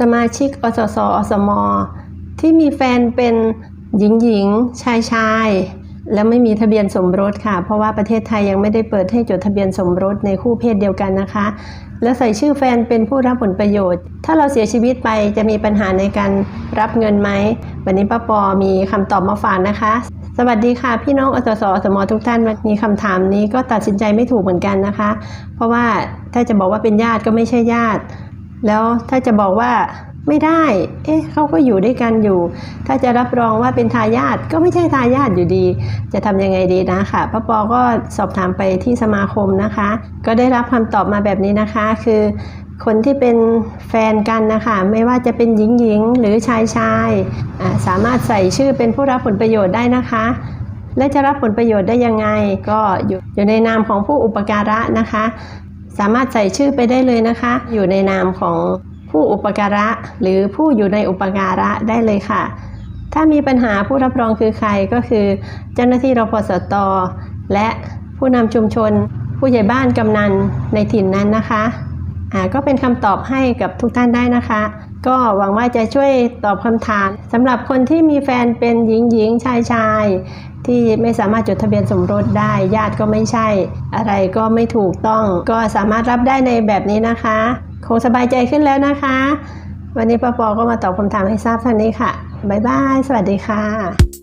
สมาชิกอสสอสม ที่มีแฟนเป็นหญิงหญิงชายชายและไม่มีทะเบียนสมรสค่ะ เพราะว่าประเทศไทยยังไม่ได้เปิดให้จดทะเบียนสมรสในคู่เพศเดียวกันนะคะ และใส่ชื่อแฟนเป็นผู้รับผลประโยชน์ ถ้าเราเสียชีวิตไปจะมีปัญหาในการรับเงินไหม วันนี้ป้าปอมีคำตอบมาฝากนะคะ สวัสดีค่ะ พี่น้องอสสอสมทุกท่านวันนี้คำถามนี้ก็ตัดสินใจไม่ถูกเหมือนกันนะคะ เพราะว่าถ้าจะบอกว่าเป็นญาติก็ไม่ใช่ญาติ แล้วถ้าจะบอกว่าไม่ได้ เอ๊ะเขาก็อยู่ด้วยกันอยู่ ถ้าจะรับรองว่าเป็นทายาทก็ไม่ใช่ทายาทอยู่ดี จะทำยังไงดีนะค่ะป้าปอก็สอบถามไปที่สมาคมนะคะ ก็ได้รับคำตอบมาแบบนี้นะคะ คือคนที่เป็นแฟนกันนะคะ ไม่ว่าจะเป็นหญิงหญิงหรือชายชายสามารถใส่ชื่อเป็นผู้รับผลประโยชน์ได้นะคะ และจะรับผลประโยชน์ได้ยังไง ก็อยู่อยู่ในนามของผู้อุปการะนะคะ สามารถใส่ชื่อไปได้เลยนะคะ อยู่ในนามของผู้อุปการะ หรือผู้อยู่ในอุปการะได้เลยค่ะ ถ้ามีปัญหาผู้รับรองคือใครก็คือ เจ้าหน้าที่รพสตและผู้นำชุมชน ผู้ใหญ่บ้านกำนันในถิ่นนั้นนะคะอ่าก็เป็นคำตอบให้กับทุกท่านได้นะคะ ก็หวังว่าจะช่วยตอบคำถามสำหรับคนที่มีแฟนเป็นหญิงหญิงชายชายที่ไม่สามารถจดทะเบียนสมรสได้ ญาติก็ไม่ใช่ อะไรก็ไม่ถูกต้อง ก็สามารถรับได้ในแบบนี้นะคะ คงสบายใจขึ้นแล้วนะคะ วันนี้ป้าปอก็มาตอบคำถามให้ทราบเท่านี้ค่ะ บ๊ายบาย สวัสดีค่ะ